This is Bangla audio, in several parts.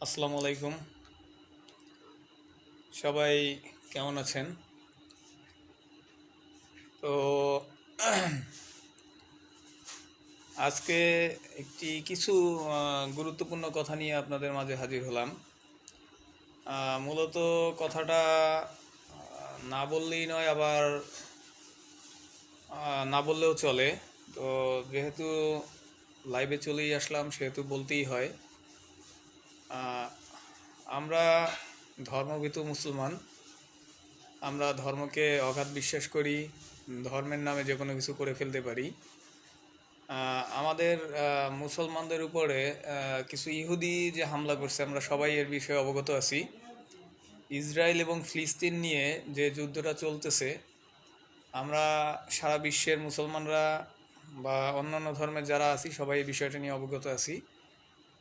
আসসালামু আলাইকুম। সবাই কেমন আছেন? তো আজকে একটি কিছু গুরুত্বপূর্ণ কথা নিয়ে আপনাদের মাঝে হাজির হলাম। মূলত কথাটা না বললেই নয়, আবার না বললেও চলে। তো যেহেতু লাইভে চলেই আসলাম, সেহেতু বলতেই হয়। আমরা ধর্মভীতু মুসলমান। আমরা ধর্মকে অগাধ বিশ্বাস করি, ধর্মের নামে যে কোনো কিছু করে ফেলতে পারি। আমাদের মুসলমানদের উপরে কিছু ইহুদি যে হামলা করছে, আমরা সবাই এর বিষয়ে অবগত আছি। ইসরায়েল এবং ফিলিস্তিন নিয়ে যে যুদ্ধটা চলতেছে, আমরা সারা বিশ্বের মুসলমানরা বা অন্যান্য ধর্মের যারা আছি, সবাই এই বিষয়টা নিয়ে অবগত আছি।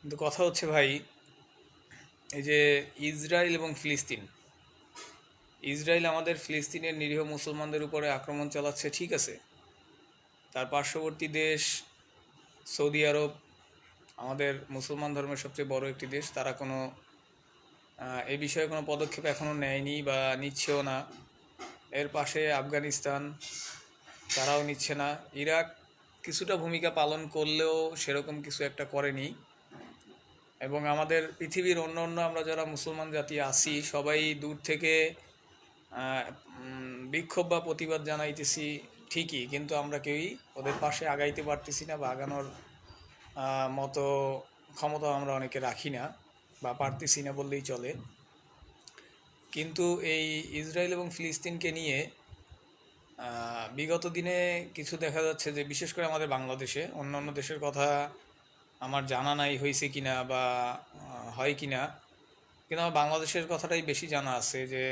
কিন্তু কথা হচ্ছে ভাই এই যে ইসরায়েল এবং ফিলিস্তিন। ইসরায়েল আমাদের ফিলিস্তিনের নিরীহ মুসলমানদের উপরে আক্রমণ চালাচ্ছে, ঠিক আছে? তার পার্শ্ববর্তী দেশ সৌদি আরব আমাদের মুসলমান ধর্মের সবচেয়ে বড় একটি দেশ। তারা কোনো এই বিষয়ে কোনো পদক্ষেপ এখনও নেয়নি বা নিচ্ছেও না। এর পাশে আফগানিস্তান, তারাও নিচ্ছে না। ইরাক কিছুটা ভূমিকা পালন করলেও সেরকম কিছু একটা করেনি। এবং আমাদের পৃথিবীর অন্য অন্য আমরা যারা মুসলমান জাতি আছি, সবাই দূর থেকে বিক্ষোভ বা প্রতিবাদ জানাইতেছি ঠিকই, কিন্তু আমরা কেউই ওদের পাশে আগাইতে পারতেছি না বা আগানোর মতো ক্ষমতা আমরা অনেকে রাখি না বা পারতেছি না বললেই চলে। কিন্তু এই ইসরায়েল এবং ফিলিস্তিনকে নিয়ে বিগত দিনে কিছু দেখা যাচ্ছে যে বিশেষ করে আমাদের বাংলাদেশে অন্য অন্য দেশের কথা আমার জানা নাই হয়েছে কিনা বা হয় কিনা, কিন্তু আমার বাংলাদেশের কথাটাই বেশি জানা আছে যে,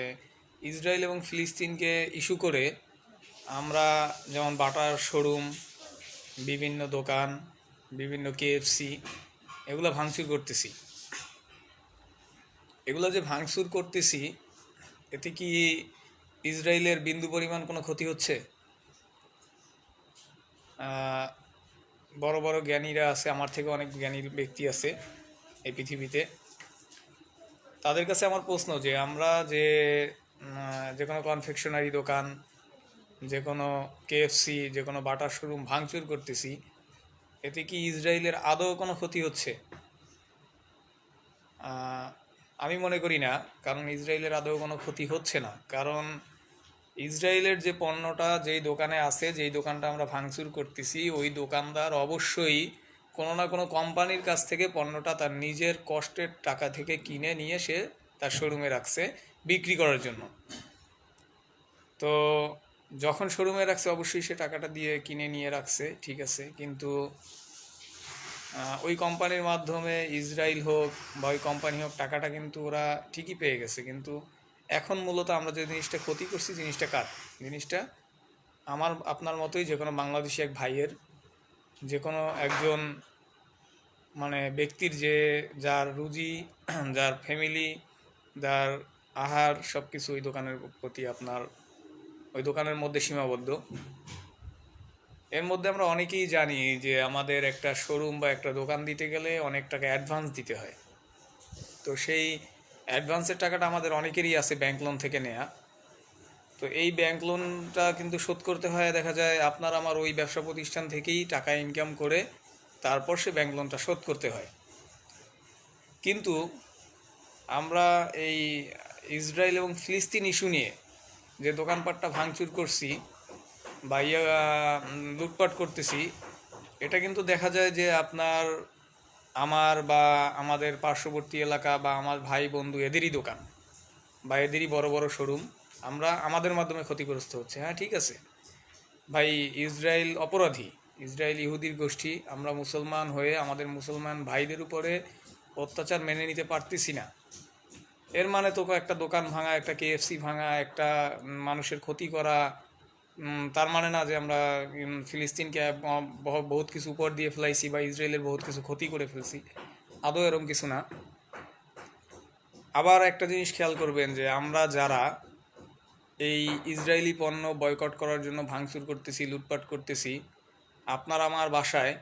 ইসরায়েল এবং ফিলিস্তিনকে ইস্যু করে আমরা যেমন বাটার শোরুম, বিভিন্ন দোকান, বিভিন্ন কেএফসি এগুলো ভাঙচুর করতেছি। এগুলো যে ভাঙচুর করতেছি, এতে কি ইসরায়েলের বিন্দু পরিমাণ কোনো ক্ষতি হচ্ছে? বড় বড় জ্ঞানীরা আছে, আমার থেকে অনেক জ্ঞানী ব্যক্তি আছে এই পৃথিবীতে। তাদের কাছে আমার প্রশ্ন যে, আমরা যে যে কোনো কনফেকশনারি দোকান, যে কোনো কেএফসি যে কোনো বাটার শোরুম ভাঙচুর করতেছি, এতে কি ইসরায়েলের আদৌ কোনো ক্ষতি হচ্ছে? আমি মনে করি না, কারণ ইসরায়েলের আদৌ কোনো ক্ষতি হচ্ছে না। কারণ ইসরায়েলের যে পণ্যটা যেই দোকানে আছে, যেই দোকানটা আমরা ভাঙচুর করতেছি, ওই দোকানদার অবশ্যই কোনো না কোনো কোম্পানির কাছ থেকে পণ্যটা তার নিজের কষ্টের টাকা থেকে কিনে নিয়ে সে তার শোরুমে রাখছে বিক্রি করার জন্য। তো যখন শোরুমে রাখছে অবশ্যই সে টাকাটা দিয়ে কিনে নিয়ে রাখছে, ঠিক আছে। কিন্তু ওই কোম্পানির মাধ্যমে ইসরায়েল হোক বা ওই কোম্পানি হোক, টাকাটা কিন্তু ওরা ঠিকই পেয়ে গেছে। কিন্তু এখন মূলত আমরা যে জিনিসটা ক্ষতি করছি জিনিসটা কার? জিনিসটা আমার, আপনার মতোই যে কোনো বাংলাদেশি এক ভাইয়ের, যে কোনো একজন মানে ব্যক্তির যে যার রুজি, যার ফ্যামিলি যার আহার সব কিছু ওই দোকানের প্রতি আপনার, ওই দোকানের মধ্যে সীমাবদ্ধ। এর মধ্যে আমরা অনেকেই জানি যে আমাদের একটা শোরুম বা একটা দোকান দিতে গেলে অনেক টাকা অ্যাডভান্স দিতে হয়। তো সেই অ্যাডভান্সের টাকাটা আমাদের অনেকেরই আছে ব্যাংক লোন থেকে নেয়া। তো এই ব্যাংক লোনটা কিন্তু শোধ করতে হয়, দেখা যায় আপনার আমার ওই ব্যবসা প্রতিষ্ঠান থেকেই টাকা ইনকাম করে তারপর সে ব্যাংক লোনটা শোধ করতে হয়। কিন্তু আমরা এই ইসরায়েল এবং ফিলিস্তিন ইস্যু নিয়ে যে দোকানপাটটা ভাঙচুর করছি বা ইয়ে লুটপাট করতেছি, এটা কিন্তু দেখা যায় যে আপনার আমার বা আমাদের পার্শ্ববর্তী এলাকা বা আমার ভাই, বন্ধু এদেরই দোকান বা এদেরই বড় বড় শোরুম। আমরা আমাদের মাধ্যমে ক্ষতিগ্রস্ত হচ্ছে। হ্যাঁ ঠিক আছে। ভাই, ইসরায়েল অপরাধী, ইসরায়েল ইহুদির গোষ্ঠী, আমরা মুসলমান হয়ে আমাদের মুসলমান ভাইদের উপরে অত্যাচার মেনে নিতে পারতেছি না। এর মানে তো একটা দোকান ভাঙা, একটা কেএফসি ভাঙা, একটা মানুষের ক্ষতি করা তার মানে না যে আমরা ফিলিস্তিনকে বহুত কিছু উপর দিয়ে ফেলাইছি বা ইসরায়েলের বহুত কিছু ক্ষতি করে ফেলছি। আদৌ এরকম কিছু না। আবার একটা জিনিস খেয়াল করবেন যে আমরা যারা এই ইসরায়েলি পণ্য বয়কট করার জন্য ভাঙচুর করতেছি, লুটপাট করতেছি, আপনার আমার বাসায়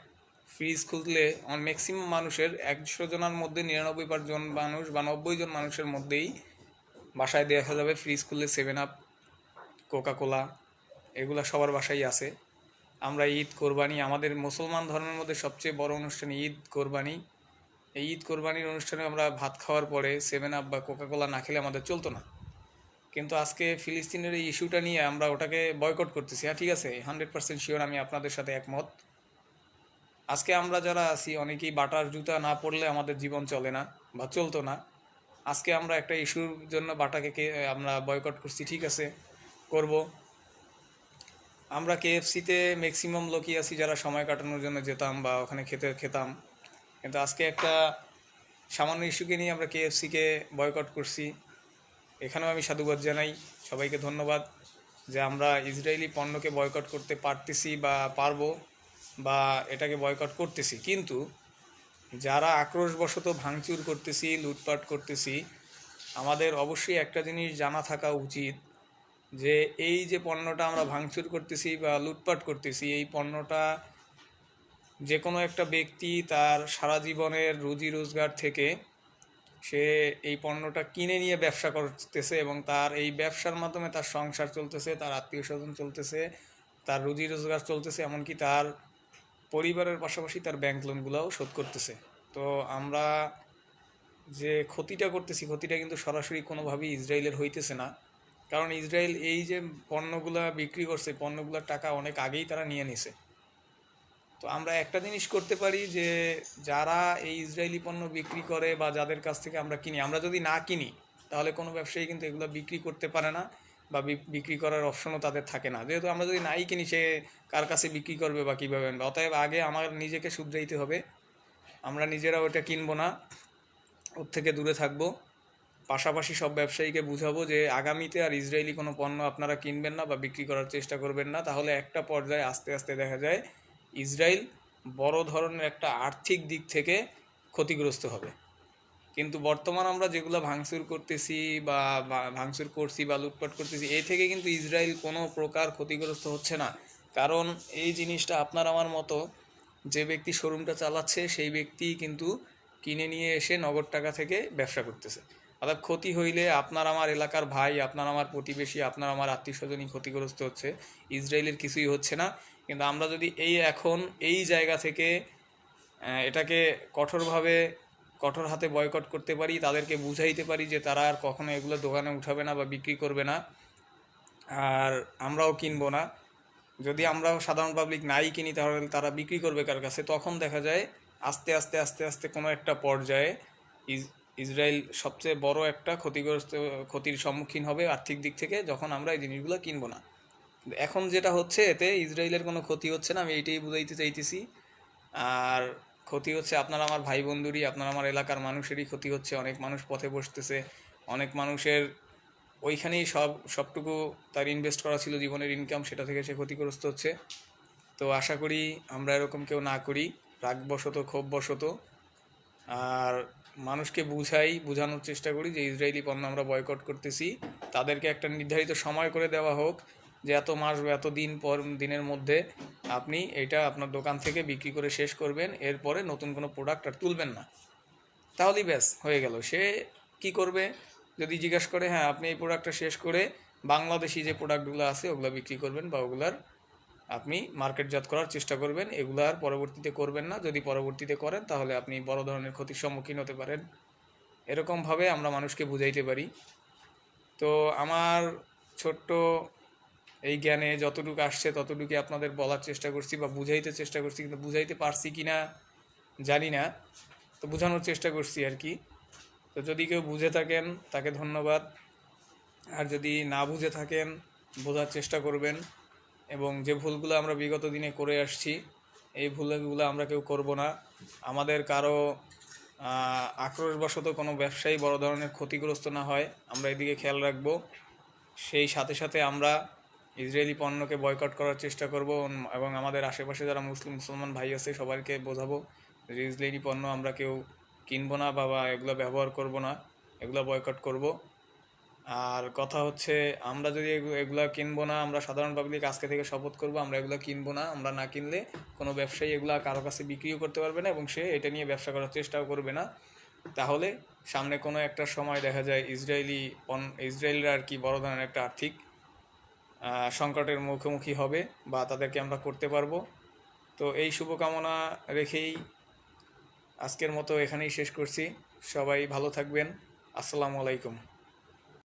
ফ্রিজ খুঁজলে ম্যাক্সিমাম মানুষের একশো জনের মধ্যে নিরানব্বই জন মানুষ বা নব্বই জন মানুষের মধ্যেই বাসায় দেখা যাবে ফ্রিজ খুললে সেভেন আপ কোকা কোলা এগুলা সবার বাসায় আছে। আমরা ঈদ কোরবানি, আমাদের মুসলমান ধর্মের মধ্যে সবচেয়ে বড় অনুষ্ঠান ঈদ কোরবানি। এই ঈদ কোরবানির অনুষ্ঠানে আমরা ভাত খাওয়ার পরে সেভেন আপ বা কোকা কোলা না খেলে আমাদের চলতো না। কিন্তু আজকে ফিলিস্তিনের এই ইস্যুটা নিয়ে আমরা ওটাকে বয়কট করতেছি। হ্যাঁ ঠিক আছে হান্ড্রেড পার্সেন্ট শিওর আমি আপনাদের সাথে একমত। আজকে আমরা যারা আছি, অনেকেই বাটার জুতা না পরলে আমাদের জীবন চলে না বা চলতো না। আজকে আমরা একটা ইস্যুর জন্য বাটাকে আমরা বয়কট করছি, ঠিক আছে, করব। আমরা কেএফসিতে ম্যাক্সিমাম লোকই আছি যারা সময় কাটানোর জন্য যেতাম বা ওখানে খেতে খেতাম। কিন্তু আজকে একটা সামান্য ইস্যুকে নিয়ে আমরা কেএফসিকে বয়কট করছি। এখানেও আমি সাধুবাদ জানাই। সবাইকে ধন্যবাদ যে আমরা ইসরায়েলি পণ্যকে বয়কট করতে পারতেছি বা পারব বা এটাকে বয়কট করতেছি। কিন্তু যারা আক্রোশবশত ভাঙচুর করতেছি, লুটপাট করতেছি, আমাদের অবশ্যই একটা জিনিস জানা থাকা উচিত। যে এই যে পণ্যটা আমরা ভাঙচুর করতেছি বা লুটপাট করতেছি, এই পণ্যটা যে কোনো একটা ব্যক্তি তার সারা জীবনের রুজি রোজগার থেকে সে এই পণ্যটা কিনে নিয়ে ব্যবসা করতেছে এবং তার এই ব্যবসার মাধ্যমে তার সংসার চলতেছে, তার আত্মীয় স্বজন চলতেছে, তার রুজি রোজগার চলতেছে, এমনকি তার পরিবারের পাশাপাশি তার ব্যাংক লোনগুলোও শোধ করতেছে। তো আমরা যে ক্ষতিটা করতেছি, ক্ষতিটা কিন্তু সরাসরি কোনোভাবেই ইসরায়েলের হইতেছে না। কারণ ইসরায়েল এই যে পণ্যগুলা বিক্রি করছে পণ্যগুলোর টাকা অনেক আগেই তারা নিয়ে নিছে। তো আমরা একটা জিনিস করতে পারি যে, যারা এই ইসরায়েলি পণ্য বিক্রি করে বা যাদের কাছ থেকে আমরা কিনি, আমরা যদি না কিনি, তাহলে কোনো ব্যবসায়ী কিন্তু এগুলো বিক্রি করতে পারে না বা বিক্রি করার অপশনও তাদের থাকে না। যেহেতু আমরা যদি নাই কিনি, সে কার কাছে বিক্রি করবে বা কীভাবে? আনবে অতএব আগে আমার নিজেকে শুধরাইতে হবে। আমরা নিজেরা ওটা কিনবো না, ওর থেকে দূরে থাকব। পাশাপাশি সব ব্যবসায়ীকে বুঝাবো যে আগামীতে আর ইসরায়েলি কোনো পণ্য আপনারা কিনবেন না বা বিক্রি করার চেষ্টা করবেন না। তাহলে একটা পর্যায়ে আস্তে আস্তে দেখা যায় ইসরায়েল বড় ধরনের একটা আর্থিক দিক থেকে ক্ষতিগ্রস্ত হবে। কিন্তু বর্তমান আমরা যেগুলো ভাঙচুর করতেছি বা ভাঙচুর করছি বা লুটপাট করতেছি এই থেকে কিন্তু ইসরায়েল কোনো প্রকার ক্ষতিগ্রস্ত হচ্ছে না। কারণ এই জিনিসটা আপনার আমার মতো যে ব্যক্তি শোরুমটা চালাচ্ছে, সেই ব্যক্তি কিন্তু কিনে নিয়ে এসে নগদ টাকা থেকে ব্যবসা করতেছে। অর্থাৎ ক্ষতি হইলে আপনার আমার এলাকার ভাই, আপনার আমার প্রতিবেশী, আপনার আমার আত্মীয় স্বজনই ক্ষতিগ্রস্ত হচ্ছে। ইসরায়েলের কিছুই হচ্ছে না। কিন্তু আমরা যদি এই এখন, এই জায়গা থেকে এটাকে কঠোরভাবে, কঠোর হাতে বয়কট করতে পারি, তাদেরকে বুঝাইতে পারি যে তারা আর কখনো এগুলো দোকানে উঠাবে না বা বিক্রি করবে না। আর আমরাও কিনবো না। যদি আমরাও সাধারণ পাবলিক নাই কিনি, তাহলে তারা বিক্রি করবে কার কাছে? তখন দেখা যায়, আস্তে আস্তে আস্তে আস্তে কোনো একটা পর্যায়ে ইসরায়েল সবচেয়ে বড় একটা ক্ষতিগ্রস্ত, ক্ষতির সম্মুখীন হবে আর্থিক দিক থেকে যখন আমরা এই জিনিসগুলো কিনবো না। এখন যেটা হচ্ছে, এতে ইসরায়েলের কোনো ক্ষতি হচ্ছে না, আমি এইটাই বুঝাইতে চাইতেছি। আর ক্ষতি হচ্ছে আপনার আমার ভাই বন্ধুরই আপনার আমার এলাকার মানুষেরই ক্ষতি হচ্ছে। অনেক মানুষ পথে বসতেছে, অনেক মানুষের ওইখানেই সব, সবটুকু তার ইনভেস্ট করা ছিল জীবনের ইনকাম সেটা থেকে সে ক্ষতিগ্রস্ত হচ্ছে। তো আশা করি আমরা এরকম কেউ না করি, রাগবশত, ক্ষোভবশত। আর মানুষকে বুঝাই, বোঝানোর চেষ্টা করি যে ইসরায়েলি পণ্য আমরা বয়কট করতেছি। তাদেরকে একটা নির্ধারিত সময় করে দেওয়া হোক যে এত মাস বা এত দিন পর, দিনের মধ্যে আপনি এটা আপনার দোকান থেকে বিক্রি করে শেষ করবেন, এরপরে নতুন কোনো প্রোডাক্ট আর তুলবেন না। তাহলেই ব্যাস, হয়ে গেল। সে কি করবে? যদি জিজ্ঞাসা করে হ্যাঁ আপনি এই প্রোডাক্টটা শেষ করে বাংলাদেশি যে প্রোডাক্টগুলো আছে, ওগুলো বিক্রি করবেন বা ওগুলার আপনি মার্কেটজাত করার চেষ্টা করবেন, এগুলো আর পরবর্তীতে করবেন না। যদি পরবর্তীতে করেন, তাহলে আপনি বড় ধরনের ক্ষতির সম্মুখীন হতে পারেন। এরকমভাবে আমরা মানুষকে বুঝাইতে পারি। তো আমার ছোট্ট এই জ্ঞানে যতটুকু আসছে ততটুকু আপনাদের বলার চেষ্টা করছি বা বুঝাইতে চেষ্টা করছি, কিন্তু বুঝাইতে পারছি কি না, জানি না। তো বোঝানোর চেষ্টা করছি আর কি। তো যদি কেউ বুঝে থাকেন, তাকে ধন্যবাদ। আর যদি না বুঝে থাকেন, বোঝার চেষ্টা করবেন। এবং যে ভুলগুলো আমরা বিগত দিনে করে আসছি, এই ভুলগুলো আমরা কেউ করব না। আমাদের কারও আক্রোশবশত কোনো ব্যবসায়ী বড় ধরনের ক্ষতিগ্রস্ত না হয়, আমরা এদিকে খেয়াল রাখব। সেই সাথে সাথে আমরা ইসরায়েলি পণ্যকে বয়কট করার চেষ্টা করব এবং আমাদের আশেপাশে যারা মুসলিম, মুসলমান ভাই আছে, সবাইকে বোঝাবো যে ইসরায়েলি পণ্য আমরা কেউ কিনবো না বা এগুলো ব্যবহার করব না, এগুলো বয়কট করব। আর কথা হচ্ছে, আমরা যদি এগু- এগুলা কিনবো না, আমরা সাধারণ পাবলিক আজকে থেকে শপথ করব, আমরা এগুলো কিনবো না, আমরা না কিনলে কোনো ব্যবসায়ী এগুলো কারও কাছে বিক্রিও করতে পারবে না এবং সে এটা নিয়ে ব্যবসা করার চেষ্টাও করবে না। তাহলে সামনে কোনো একটা সময় দেখা যায় ইসরায়েলি ইসরায়েলরা আর কি বড় ধরনের একটা আর্থিক সংকটের মুখোমুখি হবে বা তাদেরকে আমরা করতে পারব। তো এই শুভকামনা রেখেই আজকের মতো এখানেই শেষ করছি। সবাই ভালো থাকবেন। আসসালামু আলাইকুম।